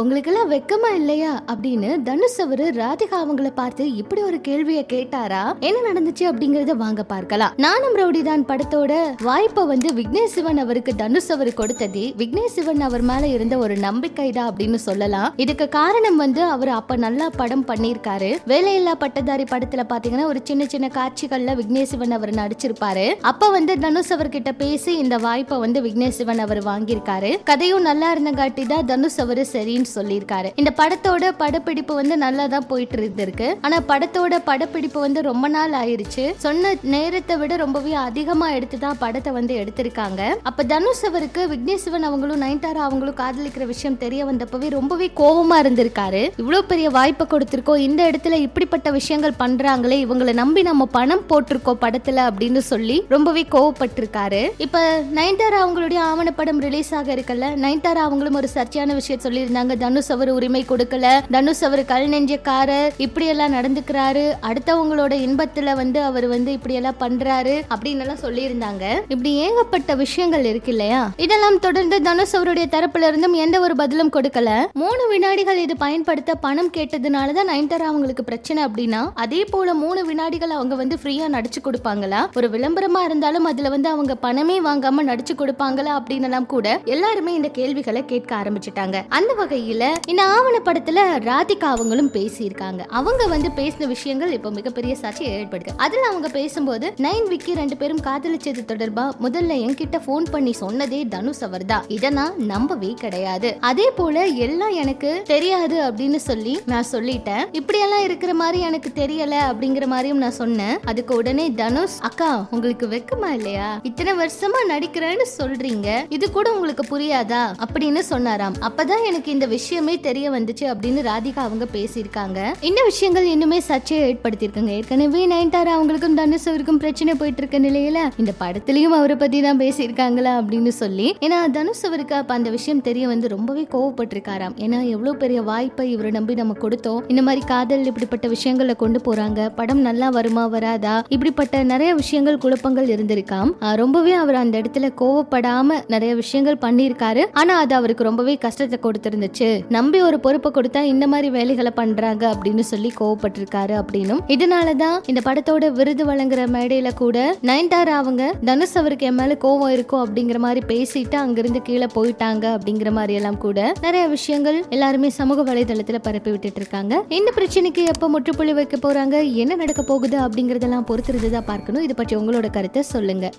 உங்களுக்கெல்லாம் வெக்கமா இல்லையா அப்படின்னு தனுஷ் அவரு ராதிகா அவங்கள பார்த்து இப்படி ஒரு கேள்வியை கேட்டாரா? என்ன நடந்துச்சு அப்படிங்கறத வாங்க பார்க்கலாம். நானும் ரவுடி தான் படத்தோட வாய்ப்பை வந்து விக்னேஷ் சிவன் அவருக்கு தனுஷ் அவர் கொடுத்தது விக்னேஷ் சிவன் அவர் மேல இருந்த ஒரு நம்பிக்கை தான் அப்படின்னு சொல்லலாம். இதுக்கு காரணம் வந்து அவர் அப்ப நல்லா படம் பண்ணியிருக்காரு. வேலையில்லா பட்டதாரி படத்துல பாத்தீங்கன்னா ஒரு சின்ன சின்ன காட்சிகள்ல விக்னேஷ் சிவன் அவர் நடிச்சிருப்பாரு. அப்ப வந்து தனுஷ் அவர்கிட்ட பேசி இந்த வாய்ப்பை வந்து விக்னேஷ் சிவன் அவர் வாங்கியிருக்காரு. கதையும் நல்லா இருந்தங்காட்டி தான் தனுஷ் அவரு சரி சரின்னு சொல்லியிருக்காரு. இந்த படத்தோட படப்பிடிப்பு வந்து நல்லா தான் போயிட்டு இருந்திருக்கு ஆனா படத்தோட படப்பிடிப்பு வந்து ரொம்ப நாள் ஆயிருச்சு. சொன்ன நேரத்தை விட ரொம்பவே அதிகமா எடுத்து தான் படத்தை வந்து எடுத்திருக்காங்க. அப்ப தனுஷ் அவருக்கு விக்னேஸ்வன் அவங்களும் நயன்தாரா அவங்களும் காதலிக்கிற விஷயம் தெரிய வந்தப்பவே ரொம்பவே கோவமா இருந்திருக்காரு. இவ்வளவு பெரிய வாய்ப்பை கொடுத்திருக்கோம் இந்த இடத்துல இப்படிப்பட்ட விஷயங்கள் பண்றாங்களே இவங்களை நம்பி நம்ம பணம் போட்டிருக்கோம் படத்துல அப்படின்னு சொல்லி ரொம்பவே கோவப்பட்டிருக்காரு. இப்ப நயன்தாரா அவங்களுடைய ஆவணப்படம் ரிலீஸ் ஆக இருக்கல நயன்தாரா அவங்களும் ஒரு சர்ச்சையான விஷயம் சொல்லியிருந்தாங்க தனுஷ் அவர் உரிமை கொடுக்கல. தனுஷ் அவர் கல் நெஞ்சக்காரர். இப்படி எல்லாம் நடந்துக்கிறாரு. அடுத்தவங்களோட இன்பத்துல வந்து அவர் வந்து இப்படி எல்லாம் பண்றாரு அப்படின்னு எல்லாம் சொல்லியிருந்தாங்க. இப்படி ஏகப்பட்ட விஷயங்கள் இருக்கு இல்லையா? இதெல்லாம் தொடர்ந்து தனுஷ் அவருடைய தரப்புல இருந்தும் எந்த ஒரு பதிலும் கொடுக்கல. மூணு வினாடிகள் இது பயன்படுத்த பணம் கேட்டதுனால தான் நயன்தாரா அவங்களுக்கு பிரச்சனை அப்படின்னா அதே போல மூணு வினாடிகள் அவங்க வந்து ஃப்ரீயா நடிச்சு கொடுப்பாங்களா? ஒரு விளம்பரமா இருந்தாலும் அதுல வந்து அவங்க பணமே வாங்காம நடிச்சு கொடுப்பாங்களா அப்படின்னு எல்லாம் கூட எல்லாருமே இந்த கேள்விகளை கேட்க ஆரம்பிச்சிட்டாங்க. அந்த வகையில இந்த ஆவண படத்துல ராதிகா அவங்களும் பேசியிருக்காங்க. அவங்க வந்து பேசின விஷயங்கள் இப்போ மிகப்பெரிய சர்ச்சையை ஏற்படுது அதுல அவங்க பேசும்போது நைன் விக்கி ரெண்டு பேரும் காதலிச்சது தொடர்பா? முதல்ல என்கிட்ட ஃபோன் பண்ணி சொன்னதே தனுஷ் அவர்தான் இதை நான் நம்பவே கிடையாது. அதே போல எல்லாம் எனக்கு தெரியாது அப்படின்னு சொல்லி நான் சொல்லிட்டேன். இப்படியெல்லாம் இருக்கிற மாதிரி எனக்கு தெரியல அப்படிங்கிற மாதிரியும் நான் சொன்னேன். அதுக்கு உடனே தனுஷ் அக்கா உங்களுக்கு வெக்கமா இல்லையா? இத்தனை வருஷமா நடிக்கிறேன்னு சொல்றீங்க. இது கூட உங்களுக்கு புரியாதா? அப்படின்னு சொன்னாராம். அப்பதான் எனக்கு இந்த விஷயமே தெரிய வந்துச்சு அப்படின்னு ராதிகா அவங்க பேசியிருக்காங்க. இந்த விஷயங்கள் இன்னுமே சர்ச்சையை ஏற்படுத்தியிருக்காங்க. ஏற்கனவே நயன்தாரா அவங்களுக்கும் தனுஷ் அவருக்கும் பிரச்சனை போயிட்டு இருக்க நிலையில இந்த படத்துலயும் அவரை பத்தி தான் பேசியிருக்காங்களா அப்படின்னு சொல்லி. ஏன்னா தனுஷ் அவருக்கு அப்ப அந்த விஷயம் தெரிய வந்து ரொம்பவே கோவப்பட்டிருக்காராம். ஏன்னா எவ்வளவு பெரிய வாய்ப்பை இவரை நம்பி நம்ம கொடுத்தோம். இந்த மாதிரி காதல் இப்படிப்பட்ட விஷயங்களை கொண்டு போறாங்க. படம் நல்லா வருமா வராதா? இப்படிப்பட்ட நிறைய விஷயங்கள் குழப்பங்கள் இருந்திருக்காம். ரொம்பவே அவர் அந்த இடத்துல கோவப்படாம நிறைய விஷயங்கள் பண்ணியிருக்காரு. ஆனா அது அவருக்கு ரொம்பவே கஷ்டத்தை கொடுத்திருந்துச்சு. நம்பி ஒரு பொறுப்பை கொடுத்தா இந்த மாதிரி வேலைகளை பண்றாங்க அப்படின்னு சொல்லி கோவப்பட்டிருக்காரு அப்படின்னும். இதனாலதான் இந்த படத்தோட விருது வழங்குற மேடையில கூட நயன்தாரா அவங்க தனுஷ் அவருக்கு என் மேல கோவம் இருக்கும் அப்படிங்கிற மாதிரி பேசிட்டு அங்கிருந்து கீழே போயிட்டாங்க அப்படிங்கிற மாதிரி எல்லாம் கூட நிறைய விஷயங்கள் எல்லாருமே சமூக வலைதளத்துல பரப்பி விட்டுட்டு இருக்காங்க. இந்த பிரச்சனைக்கு எப்ப முற்றுப்புள்ளி வைக்க போறாங்க என்ன நடக்க போகுது அப்படிங்கறதெல்லாம் பொறுத்திருந்ததா பார்க்கணும். இது பற்றி உங்களோட கருத்தை சொல்லுங்க.